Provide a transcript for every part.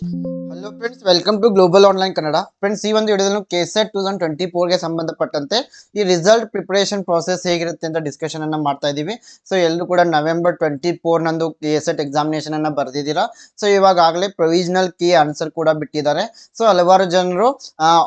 Thank you. Hello friends welcome to global online Kannada friends ಈ ಒಂದು ವಿಡಿಯೋದಲ್ಲಿ K SET two thousand twenty ಫೋರ್ಗೆ ಸಂಬಂಧಪಟ್ಟಂತೆ ಈ ರಿಸಲ್ಟ್ ಪ್ರಿಪರೇಷನ್ ಪ್ರಾಸೆಸ್ ಹೇಗಿರುತ್ತೆ ಅಂತ ಡಿಸ್ಕಷನ್ ಅನ್ನ ಮಾಡ್ತಾ ಇದ್ದೀವಿ. ಸೊ ಎಲ್ಲರೂ ಕೂಡ ನವೆಂಬರ್ ಟ್ವೆಂಟಿ ಫೋರ್ ನಂದು ಕೆ ಸೆಟ್ ಎಕ್ಸಾಮಿನೇಷನ್ ಅನ್ನ ಬರ್ದಿದ್ದೀರಾ? ಸೊ ಇವಾಗಲೇ ಪ್ರೊವಿಷನಲ್ ಕೀ ಆನ್ಸರ್ ಕೂಡ ಬಿಟ್ಟಿದ್ದಾರೆ. ಸೊ ಹಲವಾರು ಜನರು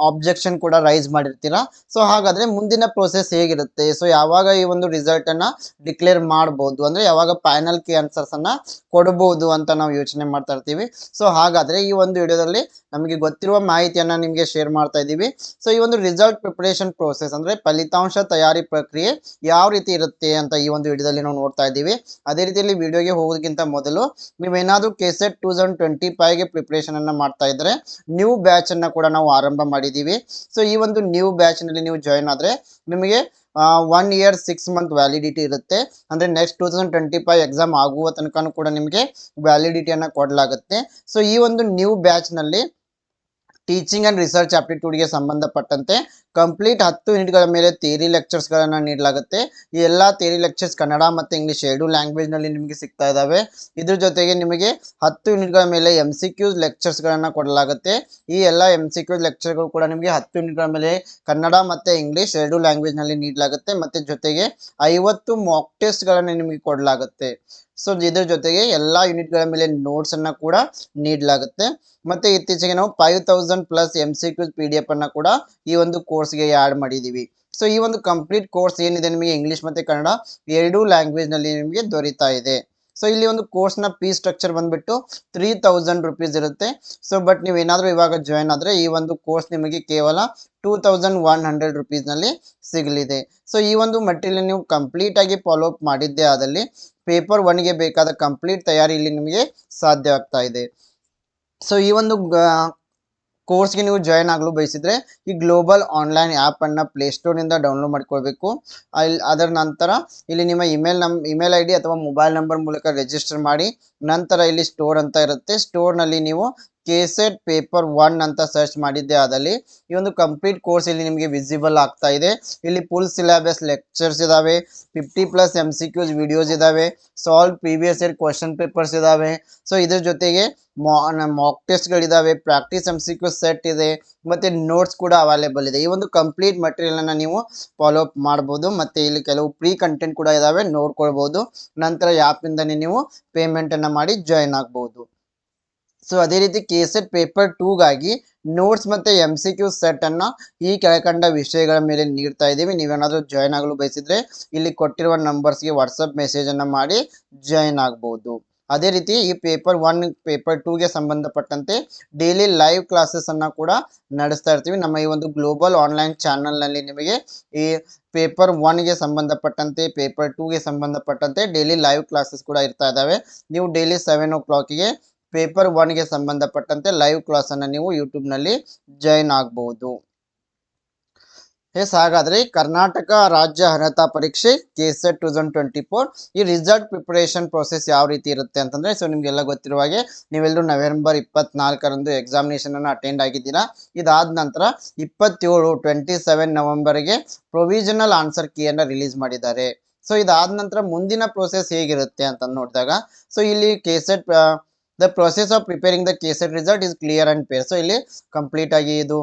ಆಬ್ಜೆಕ್ಷನ್ ಕೂಡ ರೈಸ್ ಮಾಡಿರ್ತೀರಾ? ಸೊ ಹಾಗಾದ್ರೆ ಮುಂದಿನ ಪ್ರೋಸೆಸ್ ಹೇಗಿರುತ್ತೆ? ಸೊ ಯಾವಾಗ ಈ ಒಂದು ರಿಸಲ್ಟ್ ಅನ್ನ ಡಿಕ್ಲೇರ್ ಮಾಡಬಹುದು ಅಂದ್ರೆ ಯಾವಾಗ ಫೈನಲ್ ಕೀ ಆನ್ಸರ್ಸ್ ಅನ್ನ ಕೊಡಬಹುದು ಅಂತ ನಾವು ಯೋಚನೆ ಮಾಡ್ತಾ ಇರ್ತೀವಿ. ಸೊ ಹಾಗಾದ್ರೆ ಈ ಒಂದು ವಿಡಿಯೋದಲ್ಲಿ ನಮಗೆ ಗೊತ್ತಿರುವ ಮಾಹಿತಿಯನ್ನ ನಿಮಗೆ ಶೇರ್ ಮಾಡ್ತಾ ಇದ್ದೀವಿ. ಸೊ ಈ ಒಂದು ರಿಸಲ್ಟ್ ಪ್ರಿಪರೇಷನ್ ಪ್ರೋಸೆಸ್ ಅಂದ್ರೆ ಫಲಿತಾಂಶ ತಯಾರಿ ಪ್ರಕ್ರಿಯೆ ಯಾವ ರೀತಿ ಇರುತ್ತೆ ಅಂತ ಈ ಒಂದು ವಿಡಿಯೋದಲ್ಲಿ ನಾವು ನೋಡ್ತಾ ಇದ್ದೀವಿ. ಅದೇ ರೀತಿಯಲ್ಲಿ ವಿಡಿಯೋಗೆ ಹೋಗೋದಕ್ಕಿಂತ ಮೊದಲು ನೀವೇನಾದ್ರೂ ಕೆಸೆಟ್ ಟೂ ತೌಸಂಡ್ ಟ್ವೆಂಟಿ ಫೈವ್ಗೆ ಪ್ರಿಪ್ರೇಷನನ್ನು ಮಾಡ್ತಾ ಇದ್ದರೆ ನ್ಯೂ ಬ್ಯಾಚ್ ಅನ್ನ ಕೂಡ ನಾವು ಆರಂಭ ಮಾಡಿದ್ದೀವಿ. ಸೊ ಈ ಒಂದು ನ್ಯೂ ಬ್ಯಾಚ್ನಲ್ಲಿ ನೀವು ಜಾಯಿನ್ ಆದ್ರೆ ನಿಮಗೆ one year six month validity ಇರುತ್ತೆ. ಅಂದರೆ next two thousand twenty five exam ಆಗುವ ತನಕನೂ ಕೂಡ ನಿಮಗೆ ವ್ಯಾಲಿಡಿಟಿಯನ್ನು ಕೊಡಲಾಗುತ್ತೆ. ಸೊ ಈ ಒಂದು ನ್ಯೂ ಬ್ಯಾಚ್ನಲ್ಲಿ ಟೀಚಿಂಗ್ ಆ್ಯಂಡ್ ರಿಸರ್ಚ್ ಆಪ್ಟಿಟ್ಯೂಡ್ಗೆ ಸಂಬಂಧಪಟ್ಟಂತೆ ಕಂಪ್ಲೀಟ್ ಹತ್ತು ಯೂನಿಟ್ಗಳ ಮೇಲೆ ಥಿಯರಿ ಲೆಕ್ಚರ್ಸ್ಗಳನ್ನು ನೀಡಲಾಗುತ್ತೆ. ಈ ಎಲ್ಲ ಥಿಯರಿ ಲೆಕ್ಚರ್ಸ್ ಕನ್ನಡ ಮತ್ತು ಇಂಗ್ಲೀಷ್ ಎರಡು ಲ್ಯಾಂಗ್ವೇಜ್ನಲ್ಲಿ ನಿಮಗೆ ಸಿಗ್ತಾ ಇದ್ದಾವೆ ಇದ್ರ ಜೊತೆಗೆ ನಿಮಗೆ ಹತ್ತು ಯೂನಿಟ್ಗಳ ಮೇಲೆ ಎಂ ಸಿ ಕ್ಯೂಸ್ ಲೆಕ್ಚರ್ಸ್ಗಳನ್ನು ಕೊಡಲಾಗುತ್ತೆ. ಈ ಎಲ್ಲ ಎಂ ಸಿ ಕ್ಯೂಸ್ ಲೆಕ್ಚರ್ಗಳು ಕೂಡ ನಿಮಗೆ ಹತ್ತು ಯೂನಿಟ್ಗಳ ಮೇಲೆ ಕನ್ನಡ ಮತ್ತು ಇಂಗ್ಲೀಷ್ ಎರಡು ಲ್ಯಾಂಗ್ವೇಜ್ನಲ್ಲಿ ನೀಡಲಾಗುತ್ತೆ. ಮತ್ತು ಜೊತೆಗೆ ಐವತ್ತು ಮಾಕ್ ಟೆಸ್ಟ್ಗಳನ್ನು ನಿಮಗೆ ಕೊಡಲಾಗುತ್ತೆ. ಸೊ ಇದ್ರ ಜೊತೆಗೆ ಎಲ್ಲ ಯೂನಿಟ್ಗಳ ಮೇಲೆ ನೋಟ್ಸ್ ಅನ್ನ ಕೂಡ ನೀಡಲಾಗುತ್ತೆ. ಮತ್ತೆ ಇತ್ತೀಚೆಗೆ ನಾವು five thousand plus M C Qs P D F ಅನ್ನ ಕೂಡ ಈ ಒಂದು ಕೋರ್ಸ್ಗೆ ಆ್ಯಡ್ ಮಾಡಿದ್ದೀವಿ ಸೊ ಈ ಒಂದು ಕಂಪ್ಲೀಟ್ ಕೋರ್ಸ್ ಏನಿದೆ ನಿಮಗೆ ಇಂಗ್ಲಿಷ್ ಮತ್ತೆ ಕನ್ನಡ ಎರಡೂ ಲ್ಯಾಂಗ್ವೇಜ್ನಲ್ಲಿ ನಿಮಗೆ ದೊರೀತಾ ಇದೆ. ಸೊ ಇಲ್ಲಿ ಒಂದು ಕೋರ್ಸ್ನ ಫೀ ಸ್ಟ್ರಕ್ಚರ್ ಬಂದ್ಬಿಟ್ಟು ತ್ರೀ ತೌಸಂಡ್ ರುಪೀಸ್ ಇರುತ್ತೆ. ಸೊ ಬಟ್ ನೀವು ಏನಾದರೂ ಇವಾಗ ಜಾಯ್ನ್ ಆದರೆ ಈ ಒಂದು ಕೋರ್ಸ್ ನಿಮಗೆ ಕೇವಲ ಟೂ ತೌಸಂಡ್ ಒನ್ ಹಂಡ್ರೆಡ್ ರುಪೀಸ್ನಲ್ಲಿ ಸಿಗಲಿದೆ. ಸೊ ಈ ಒಂದು ಮಟೀರಿಯಲ್ ನೀವು ಕಂಪ್ಲೀಟ್ ಆಗಿ ಫಾಲೋ ಅಪ್ ಮಾಡಿದ್ದೇ ಆದಲ್ಲಿ ಪೇಪರ್ ಒನ್ಗೆ ಬೇಕಾದ ಕಂಪ್ಲೀಟ್ ತಯಾರಿ ಇಲ್ಲಿ ನಿಮಗೆ ಸಾಧ್ಯ ಆಗ್ತಾ ಇದೆ. ಸೊ ಈ ಒಂದು ಕೋರ್ಸ್ಗೆ ನೀವು ಜಾಯ್ನ್ ಆಗಲು ಬಯಸಿದ್ರೆ ಈ ಗ್ಲೋಬಲ್ ಆನ್ಲೈನ್ ಆ್ಯಪನ್ನು ಪ್ಲೇಸ್ಟೋರಿಂದ ಡೌನ್ಲೋಡ್ ಮಾಡ್ಕೊಳ್ಬೇಕು. ಅಲ್ಲಿ ಅದರ ನಂತರ ಇಲ್ಲಿ ನಿಮ್ಮ ಇಮೇಲ್ ನಮ್ ಇಮೇಲ್ ಐ ಡಿ ಅಥವಾ ಮೊಬೈಲ್ ನಂಬರ್ ಮೂಲಕ ರಿಜಿಸ್ಟರ್ ಮಾಡಿ, ನಂತರ ಇಲ್ಲಿ ಸ್ಟೋರ್ ಅಂತ ಇರುತ್ತೆ. ಸ್ಟೋರ್ನಲ್ಲಿ ನೀವು ಕೆಸೆಟ್ ಪೇಪರ್ ಒನ್ ಅಂತ ಸರ್ಚ್ ಮಾಡಿದ್ದೆ ಅದಲ್ಲಿ ಈ ಒಂದು ಕಂಪ್ಲೀಟ್ ಕೋರ್ಸ್ ಇಲ್ಲಿ ನಿಮಗೆ ವಿಸಿಬಲ್ ಆಗ್ತಾ ಇದೆ. ಇಲ್ಲಿ ಫುಲ್ ಸಿಲೆಬಸ್ ಲೆಕ್ಚರ್ಸ್ ಇದಾವೆ. Fifty plus M C Qs videos ಇದಾವೆ. Solve previous year question papers ಇದಾವೆ. ಸೊ ಇದ್ರ ಜೊತೆಗೆ mock ಟೆಸ್ಟ್ಗಳಿದ್ದಾವೆ practice M C Qs set ಇದೆ. ಮತ್ತೆ ನೋಟ್ಸ್ ಕೂಡ ಅವೈಲೇಬಲ್ ಇದೆ. ಈ ಒಂದು ಕಂಪ್ಲೀಟ್ ಮಟೀರಿಯಲ್ ಅನ್ನ ನೀವು ಫಾಲೋ ಅಪ್ ಮಾಡ್ಬೋದು. ಮತ್ತೆ ಇಲ್ಲಿ ಕೆಲವು ಪ್ರೀ ಕಂಟೆಂಟ್ ಕೂಡ ಇದಾವೆ. ನೋಡ್ಕೊಳ್ಬಹುದು ನಂತರ ಆ್ಯಪ್ ಇಂದಾನೆ ನೀವು ಪೇಮೆಂಟನ್ನು ಮಾಡಿ ಜಾಯ್ನ್ ಆಗ್ಬಹುದು ಸೊ ಅದೇ ರೀತಿ ಕೆಸೆಟ್ ಪೇಪರ್ ಟೂಗಾಗಿ ನೋಟ್ಸ್ ಮತ್ತು ಎಂ ಸಿ ಕ್ಯೂ ಸೆಟ್ಟನ್ನು ಈ ಕೆಳಕಂಡ ವಿಷಯಗಳ ಮೇಲೆ ನೀಡ್ತಾ ಇದ್ದೀವಿ. ನೀವೇನಾದರೂ ಜಾಯ್ನ್ ಆಗಲು ಬಯಸಿದರೆ ಇಲ್ಲಿ ಕೊಟ್ಟಿರುವ ನಂಬರ್ಸ್ಗೆ ವಾಟ್ಸಪ್ ಮೆಸೇಜನ್ನು ಮಾಡಿ ಜಾಯ್ನ್ ಆಗ್ಬೋದು. ಅದೇ ರೀತಿ ಈ ಪೇಪರ್ ಒನ್ ಪೇಪರ್ ಟೂಗೆ ಸಂಬಂಧಪಟ್ಟಂತೆ ಡೈಲಿ ಲೈವ್ ಕ್ಲಾಸಸ್ಸನ್ನು ಕೂಡ ನಡೆಸ್ತಾ ಇರ್ತೀವಿ. ನಮ್ಮ ಈ ಒಂದು ಗ್ಲೋಬಲ್ ಆನ್ಲೈನ್ ಚಾನಲ್ನಲ್ಲಿ ನಿಮಗೆ ಈ ಪೇಪರ್ ಒನ್ಗೆ ಸಂಬಂಧಪಟ್ಟಂತೆ ಪೇಪರ್ ಟೂಗೆ ಸಂಬಂಧಪಟ್ಟಂತೆ ಡೈಲಿ ಲೈವ್ ಕ್ಲಾಸಸ್ ಕೂಡ ಇರ್ತಾ ಇದ್ದಾವೆ. ನೀವು ಡೈಲಿ ಸೆವೆನ್ ಓ ಕ್ಲಾಕಿಗೆ ಪೇಪರ್ ಒನ್ಗೆ ಸಂಬಂಧಪಟ್ಟಂತೆ ಲೈವ್ ಕ್ಲಾಸನ್ನು ನೀವು ಯೂಟ್ಯೂಬ್ನಲ್ಲಿ ಜಾಯಿನ್ ಆಗಬಹುದು ಎಸ್, ಹಾಗಾದ್ರೆ ಕರ್ನಾಟಕ ರಾಜ್ಯ ಅರ್ಹತಾ ಪರೀಕ್ಷೆ K SET two thousand twenty four ಈ ರಿಸಲ್ಟ್ ಪ್ರಿಪರೇಷನ್ ಪ್ರೋಸೆಸ್ ಯಾವ ರೀತಿ ಇರುತ್ತೆ ಅಂತಂದ್ರೆ ಸೊ ನಿಮಗೆಲ್ಲ ಗೊತ್ತಿರುವ ಹಾಗೆ ನೀವೆಲ್ಲರೂ ನವೆಂಬರ್ ಇಪ್ಪತ್ನಾಲ್ಕರಂದು ಎಕ್ಸಾಮಿನೇಷನನ್ನು ಅಟೆಂಡ್ ಆಗಿದ್ದೀರಾ? ಇದಾದ ನಂತರ ಇಪ್ಪತ್ತೇಳು ಟ್ವೆಂಟಿ ಸೆವೆನ್ ನವೆಂಬರ್ಗೆ ಪ್ರೊವಿಷನಲ್ ಆನ್ಸರ್ ಕೀಯನ್ನು ರಿಲೀಸ್ ಮಾಡಿದ್ದಾರೆ. ಸೊ ಇದಾದ ನಂತರ ಮುಂದಿನ ಪ್ರೋಸೆಸ್ ಹೇಗಿರುತ್ತೆ ಅಂತ ನೋಡಿದಾಗ ಸೊ ಇಲ್ಲಿ KSET the process of preparing the KSET result is clear and fair so ಇಲ್ಲಿ ಕಂಪ್ಲೀಟ್ ಆಗಿ ಇದು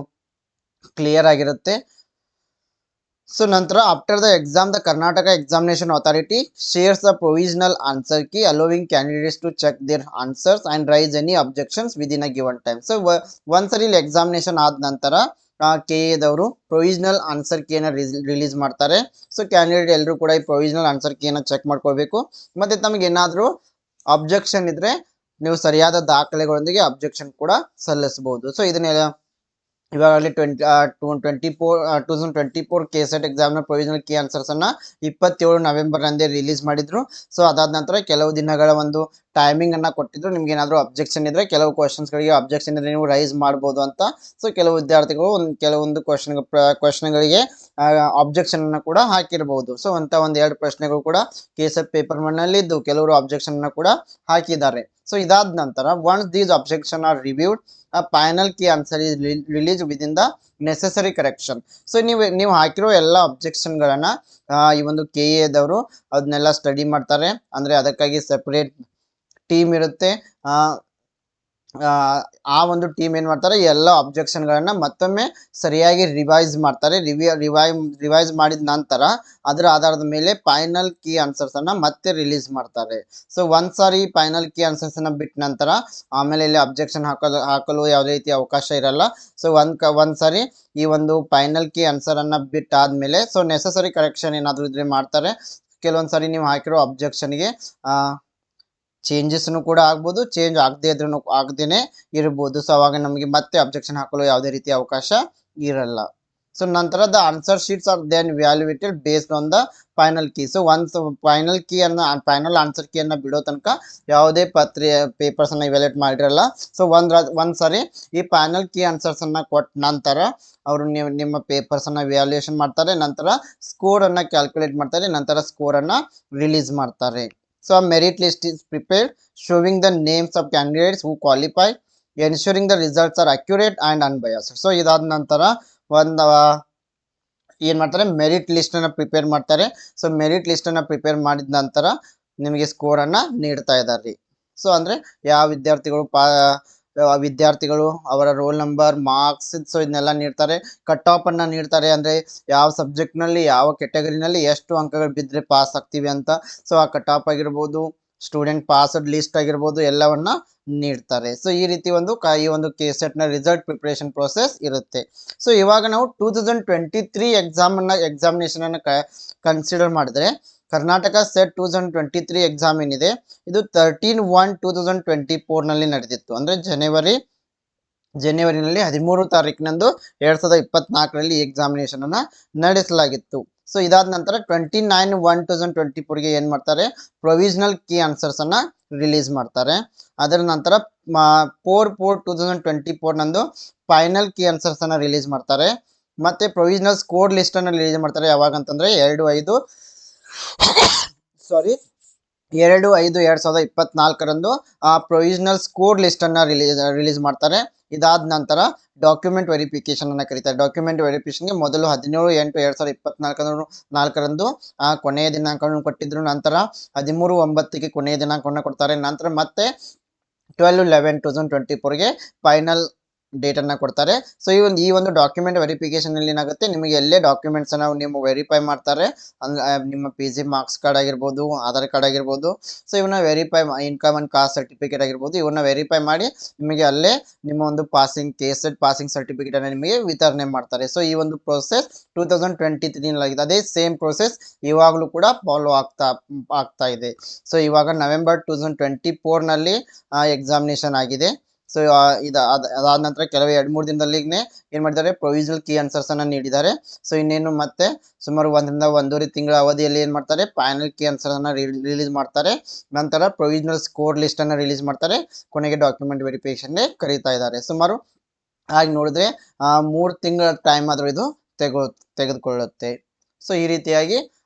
ಕ್ಲಿಯರ್ ಆಗಿರುತ್ತೆ. ಸೊ ನಂತರ after the exam the Karnataka examination authority shares the provisional answer key allowing candidates to check their answers and raise any objections within a given time so ಒಂದ್ಸರಿ ಇಲ್ಲಿ examination ಆದ ನಂತರ K ಎದವರು provisional answer ಕೀಯನ್ನು release ಮಾಡ್ತಾರೆ. So candidate ಎಲ್ಲರೂ ಕೂಡ ಈ ಪ್ರೊವಿಷನಲ್ ಆನ್ಸರ್ ಕೀಯನ್ನು ಚೆಕ್ ಮಾಡ್ಕೋಬೇಕು ಮತ್ತು ತಮಗೆ ಏನಾದರೂ ಅಬ್ಜೆಕ್ಷನ್ ಇದ್ರೆ ನೀವು ಸರಿಯಾದ ದಾಖಲೆಗಳೊಂದಿಗೆ ಅಬ್ಜೆಕ್ಷನ್ ಕೂಡ ಸಲ್ಲಿಸಬಹುದು. ಸೊ ಇದನ್ನೆಲ್ಲ ಇವಾಗಲೇ twenty twenty four two thousand twenty four K SET ಎಕ್ಸಾಮ್ನ provisional key answers ಅನ್ನ ಇಪ್ಪತ್ತೇಳು ನವೆಂಬರ್ನಂದೇ ರಿಲೀಸ್ ಮಾಡಿದ್ರು. ಸೊ ಅದಾದ ನಂತರ ಕೆಲವು ದಿನಗಳ ಒಂದು ಟೈಮಿಂಗ್ ಅನ್ನ ಕೊಟ್ಟಿದ್ರು. ನಿಮ್ಗೆ ಏನಾದರೂ ಅಬ್ಜೆಕ್ಷನ್ ಇದ್ದರೆ ಕೆಲವು ಕ್ವಶನ್ಸ್ಗಳಿಗೆ ಅಬ್ಜೆಕ್ಷನ್ ಇದ್ದರೆ ನೀವು ರೈಸ್ ಮಾಡ್ಬೋದು ಅಂತ. ಸೊ ಕೆಲವು ವಿದ್ಯಾರ್ಥಿಗಳು ಒಂದು, ಕೆಲವೊಂದು ಕ್ವಶನ್ ಕ್ವಶನ್ಗಳಿಗೆ ಅಬ್ಜೆಕ್ಷನ್ ಅನ್ನ ಕೂಡ ಹಾಕಿರ್ಬೋದು. ಸೊ ಅಂತ ಒಂದು ಎರಡು ಪ್ರಶ್ನೆಗಳು ಕೂಡ ಕೆ ಸೆಟ್ ಪೇಪರ್ ಮಣ್ಣಲ್ಲಿ ಇದ್ದು ಕೆಲವರು ಅಬ್ಜೆಕ್ಷನ್ ಅನ್ನ ಕೂಡ ಹಾಕಿದ್ದಾರೆ. ಸೊ ಇದಾದ ನಂತರ once these objection are reviewed final key answer is release within the necessary correction. So ನೀವು ನೀವು ಹಾಕಿರೋ ಎಲ್ಲ ಅಬ್ಜೆಕ್ಷನ್ಗಳನ್ನ ಈ ಒಂದು ಕೆ ಎದವರು ಅದನ್ನೆಲ್ಲ ಸ್ಟಡಿ ಮಾಡ್ತಾರೆ. ಅಂದರೆ ಅದಕ್ಕಾಗಿ ಸಪ್ರೇಟ್ ಟೀಮ್ ಇರುತ್ತೆ. ಆ, ಒಂದು ಟೀಮ್ ಏನು ಮಾಡ್ತಾರೆ? ಎಲ್ಲ ಅಬ್ಜೆಕ್ಷನ್ಗಳನ್ನು ಮತ್ತೊಮ್ಮೆ ಸರಿಯಾಗಿ ರಿವೈಸ್ ಮಾಡ್ತಾರೆ. ರಿವ್ಯೂ ರಿವೈ ರಿವೈಸ್ ಮಾಡಿದ ನಂತರ ಅದರ ಆಧಾರದ ಮೇಲೆ ಫೈನಲ್ ಕೀ ಆನ್ಸರ್ಸನ್ನು ಮತ್ತೆ ರಿಲೀಸ್ ಮಾಡ್ತಾರೆ. ಸೊ ಒಂದು ಸಾರಿ ಫೈನಲ್ ಕೀ ಆನ್ಸರ್ಸನ್ನು ಬಿಟ್ಟ ನಂತರ ಆಮೇಲೆ ಇಲ್ಲಿ ಅಬ್ಜೆಕ್ಷನ್ ಹಾಕಲು ಹಾಕಲು ಯಾವುದೇ ರೀತಿ ಅವಕಾಶ ಇರಲ್ಲ. ಸೊ ಒಂದು ಕ ಒಂದ್ ಸಾರಿ ಈ ಒಂದು ಫೈನಲ್ ಕೀ ಆನ್ಸರನ್ನು ಬಿಟ್ಟಾದಮೇಲೆ ಸೊ ನೆಸಸರಿ ಕರೆಕ್ಷನ್ ಏನಾದರೂ ಇದ್ರೆ ಮಾಡ್ತಾರೆ. ಕೆಲವೊಂದು ಸಾರಿ ನೀವು ಹಾಕಿರೋ ಅಬ್ಜೆಕ್ಷನ್ಗೆ ಚೇಂಜಸ್ನು ಕೂಡ ಆಗ್ಬೋದು ಚೇಂಜ್ ಆಗದೆ ಇದ್ರೂ ಆಗದೇನೆ ಇರ್ಬೋದು. ಸೊ ಅವಾಗ ನಮಗೆ ಮತ್ತೆ ಅಬ್ಜೆಕ್ಷನ್ ಹಾಕಲು ಯಾವುದೇ ರೀತಿಯ ಅವಕಾಶ ಇರಲ್ಲ. ಸೊ ನಂತರ the answer sheets are then valuated based on the final key so once final key ಅನ್ನ ಫೈನಲ್ ಆನ್ಸರ್ ಕೀ ಅನ್ನ ಬಿಡೋ ತನಕ ಯಾವುದೇ ಪತ್ರಿ ಪೇಪರ್ಸ್ ಅನ್ನ ಇವ್ಯಾಲ್ಯೂಟ್ ಮಾಡಿರಲ್ಲ. ಸೊ ಒಂದು ಒಂದು ಸಾರಿ ಈ ಫೈನಲ್ ಕೀ ಆನ್ಸರ್ಸ್ ಅನ್ನ ಕೊಟ್ಟ ನಂತರ ಅವರು ನಿಮ್ಮ ಪೇಪರ್ಸ್ ಅನ್ನ ವ್ಯಾಲ್ಯೂಯೇಷನ್ ಮಾಡ್ತಾರೆ. ನಂತರ ಸ್ಕೋರ್ ಅನ್ನ ಕ್ಯಾಲ್ಕುಲೇಟ್ ಮಾಡ್ತಾರೆ. ನಂತರ ಸ್ಕೋರ್ ಅನ್ನ ರಿಲೀಸ್ ಮಾಡ್ತಾರೆ. So a merit list is prepared showing the names of candidates who qualify ensuring the results are accurate and unbiased So ಇದಾದ ನಂತರ ಒಂದು ಏನ್ ಮಾಡ್ತಾರೆ ಮೆರಿಟ್ ಲಿಸ್ಟ್ ಅನ್ನ ಪ್ರಿಪೇರ್ ಮಾಡ್ತಾರೆ ಸೊ ಮೆರಿಟ್ ಲಿಸ್ಟ್ ಅನ್ನ ಪ್ರಿಪೇರ್ ಮಾಡಿದ ನಂತರ ನಿಮಗೆ ಸ್ಕೋರ್ ಅನ್ನ ನೀಡ್ತಾ ಇದ್ದಾರೆ ಸೊ ಅಂದ್ರೆ ಯಾವ ವಿದ್ಯಾರ್ಥಿಗಳು ವಿದ್ಯಾರ್ಥಿಗಳು ಅವರ ರೋಲ್ ನಂಬರ್ ಮಾರ್ಕ್ಸ್ ಸೊ ಇದನ್ನೆಲ್ಲ ನೀಡ್ತಾರೆ. ಕಟ್ ಆಫ್ ಅನ್ನ ನೀಡ್ತಾರೆ ಅಂದ್ರೆ ಯಾವ ಸಬ್ಜೆಕ್ಟ್ನಲ್ಲಿ, ಯಾವ ಕೆಟಗರಿನಲ್ಲಿ ಎಷ್ಟು ಅಂಕಗಳು ಬಿದ್ದರೆ ಪಾಸ್ ಆಗ್ತೀವಿ ಅಂತ. ಸೊ ಆ ಕಟ್ ಆಫ್ ಆಗಿರ್ಬೋದು ಸ್ಟೂಡೆಂಟ್ ಪಾಸ್ಡ್ ಲಿಸ್ಟ್ ಆಗಿರ್ಬೋದು, ಎಲ್ಲವನ್ನ ನೀಡ್ತಾರೆ. ಸೊ ಈ ರೀತಿ ಒಂದು ಈ ಒಂದು ಕೆ ಸೆಟ್ನ ರಿಸಲ್ಟ್ ಪ್ರಿಪ್ರೇಷನ್ ಪ್ರೋಸೆಸ್ ಇರುತ್ತೆ. ಸೊ ಇವಾಗ ನಾವು two thousand twenty three exam ಎಕ್ಸಾಮಿನೇಷನನ್ನು consider ಮಾಡಿದ್ರೆ Karnataka SET two thousand twenty three exam ಏನಿದೆ, ಇದು thirteen one two thousand twenty ಫೋರ್ನಲ್ಲಿ ನಡೆದಿತ್ತು. ಅಂದ್ರೆ ಜನವರಿ ಜನವರಿನಲ್ಲಿ ಹದಿಮೂರು ತಾರೀಕಿನಂದು ಎರಡು ಸಾವಿರದ ಇಪ್ಪತ್ನಾಲ್ಕರಲ್ಲಿ ಈ ಎಕ್ಸಾಮಿನೇಷನ್ ಅನ್ನ ನಡೆಸಲಾಗಿತ್ತು. ಸೊ ಇದಾದ ನಂತರ twenty nine one two thousand twenty ಫೋರ್ಗೆ ಏನು ಮಾಡ್ತಾರೆ? ಪ್ರೊವಿಷನಲ್ ಕೀ ಆನ್ಸರ್ಸ್ ಅನ್ನ ರಿಲೀಸ್ ಮಾಡ್ತಾರೆ. ಅದರ ನಂತರ four four two thousand twenty four ನಂದು ಫೈನಲ್ ಕೀ ಆನ್ಸರ್ಸ್ ಅನ್ನ ರಿಲೀಸ್ ಮಾಡ್ತಾರೆ. ಮತ್ತೆ ಪ್ರೊವಿಷನಲ್ ಸ್ಕೋರ್ ಲಿಸ್ಟ್ ಅನ್ನ ರಿಲೀಸ್ ಮಾಡ್ತಾರೆ ಯಾವಾಗ ಅಂತಂದ್ರೆ ಎರಡು ಐದು ಸಾರಿ ಎರಡು, ಐದು, ಎರಡು ಸಾವಿರದ ಇಪ್ಪತ್ನಾಲ್ಕರಂದು ಆ ಪ್ರೊವಿಷನಲ್ ಸ್ಕೋರ್ ಲಿಸ್ಟ್ ಅನ್ನ ರಿಲೀಸ್ ರಿಲೀಸ್ ಮಾಡ್ತಾರೆ. ಇದಾದ ನಂತರ ಡಾಕ್ಯುಮೆಂಟ್ ವೆರಿಫಿಕೇಶನ್ ಅನ್ನು ಕರೀತಾರೆ. ಡಾಕ್ಯುಮೆಂಟ್ ವೆರಿಫಿಕೇಶನ್ಗೆ ಮೊದಲು ಹದಿನೇಳು, ಎಂಟು, ಎರಡು ಸಾವಿರದ ಇಪ್ಪತ್ನಾಲ್ಕರಂದು, ನಾಲ್ಕರಂದು, ಆ ಕೊನೆಯ ದಿನಾಂಕವನ್ನು ಕೊಟ್ಟಿದ್ರು. ನಂತರ ಹದಿಮೂರು ಒಂಬತ್ತಿಗೆ ಕೊನೆಯ ದಿನಾಂಕವನ್ನು ಕೊಡ್ತಾರೆ. ನಂತರ ಮತ್ತೆ twelve eleven two thousand twenty ಫೋರ್ಗೆ final date ಅನ್ನ ಕೊಡ್ತಾರೆ. ಸೊ ಈ ಒಂದು ಈ ಒಂದು ಡಾಕ್ಯುಮೆಂಟ್ ವೆರಿಫಿಕೇಶನ್ ಅಲ್ಲಿ ಏನಾಗುತ್ತೆ, ನಿಮಗೆ ಎಲ್ಲೇ ಡಾಕ್ಯುಮೆಂಟ್ಸ್ ಅನ್ನ ನೀವು ವೆರಿಫೈ ಮಾಡ್ತಾರೆ. ಅಂದ್ರೆ ನಿಮ್ಮ ಪಿ ಜಿ ಮಾರ್ಕ್ಸ್ ಕಾರ್ಡ್ ಆಗಿರ್ಬೋದು ಆಧಾರ್ ಕಾರ್ಡ್ ಆಗಿರ್ಬೋದು. ಸೊ ಇವನ್ನ verify income and caste certificate ಆಗಿರ್ಬೋದು, ಇವನ್ನ ವೆರಿಫೈ ಮಾಡಿ ನಿಮಗೆ ಅಲ್ಲೇ ನಿಮ್ಮ ಒಂದು ಪಾಸಿಂಗ್ ಕೇಸೆಡ್ ಪಾಸಿಂಗ್ ಸರ್ಟಿಫಿಕೇಟ್ ಅನ್ನ ನಿಮಗೆ ವಿತರಣೆ ಮಾಡ್ತಾರೆ. ಸೊ ಈ ಒಂದು ಪ್ರೋಸೆಸ್ ಟೂ ತೌಸಂಡ್ ಟ್ವೆಂಟಿ ತ್ರೀನಲ್ಲಾಗಿದೆ ಅದೇ ಸೇಮ್ ಪ್ರೋಸೆಸ್ ಇವಾಗಲೂ ಕೂಡ ಫಾಲೋ ಆಗ್ತಾ ಆಗ್ತಾ ಇದೆ. ಸೊ ಇವಾಗ ನವೆಂಬರ್ ಟೂ ತೌಸಂಡ್ ಟ್ವೆಂಟಿ ಫೋರ್ನಲ್ಲಿ ಎಕ್ಸಾಮಿನೇಷನ್ ಆಗಿದೆ. ಸೊ ಇದು, ಅದ- ಅದಾದ ನಂತರ ಕೆಲವೇ ಎರಡು ಮೂರು ದಿನದಲ್ಲಿನೇ ಏನು ಮಾಡಿದ್ದಾರೆ? ಪ್ರೊವಿಷನಲ್ ಕೀ ಆನ್ಸರ್ಸ್ ಅನ್ನು ನೀಡಿದ್ದಾರೆ. ಸೊ ಇನ್ನೇನು ಮತ್ತೆ ಸುಮಾರು ಒಂದರಿಂದ ಒಂದೂವರೆ ತಿಂಗಳ ಅವಧಿಯಲ್ಲಿ ಏನು ಮಾಡ್ತಾರೆ? ಫೈನಲ್ ಕೀ ಆನ್ಸರ್ ಅನ್ನು ರಿಲೀಸ್ ಮಾಡ್ತಾರೆ. ನಂತರ ಪ್ರೊವಿಷನಲ್ ಸ್ಕೋರ್ ಲಿಸ್ಟ್ ಅನ್ನು ರಿಲೀಸ್ ಮಾಡ್ತಾರೆ. ಕೊನೆಗೆ ಡಾಕ್ಯುಮೆಂಟ್ ವೆರಿಫಿಕೇಶನ್ಗೆ ಕರೀತಾ ಇದ್ದಾರೆ. ಸುಮಾರು ಹಾಗೆ ನೋಡಿದ್ರೆ ಮೂರು ತಿಂಗಳ ಟೈಮ್ ಆದರೂ ಇದು ತೆಗೋ, ತೆಗೆದುಕೊಳ್ಳುತ್ತೆ. ಸೊ ಈ ರೀತಿಯಾಗಿ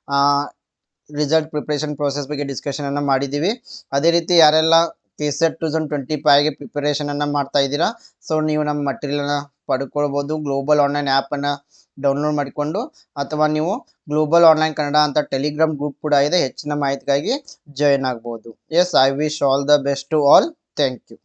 ರಿಸಲ್ಟ್ ಪ್ರಿಪ್ರೇಷನ್ ಪ್ರೋಸೆಸ್ ಬಗ್ಗೆ ಡಿಸ್ಕಷನ್ ಅನ್ನ ಮಾಡಿದ್ದೀವಿ. ಅದೇ ರೀತಿ ಯಾರೆಲ್ಲ K SET two thousand twenty ಫೈವ್ಗೆ ಪ್ರಿಪರೇಷನನ್ನು ಮಾಡ್ತಾ ಇದ್ದೀರಾ? ಸೊ ನೀವು ನಮ್ಮ ಮಟೀರಿಯಲ್ನ ಪಡ್ಕೊಳ್ಬೋದು. ಗ್ಲೋಬಲ್ ಆನ್ಲೈನ್ ಆ್ಯಪನ್ನು ಡೌನ್ಲೋಡ್ ಮಾಡಿಕೊಂಡು, ಅಥವಾ ನೀವು ಗ್ಲೋಬಲ್ ಆನ್ಲೈನ್ ಕನ್ನಡ ಅಂತ ಟೆಲಿಗ್ರಾಮ್ ಗ್ರೂಪ್ ಕೂಡ ಇದೆ. ಹೆಚ್ಚಿನ ಮಾಹಿತಿಗಾಗಿ ಜಾಯಿನ್ ಆಗ್ಬೋದು. Yes I wish all the best to all thank you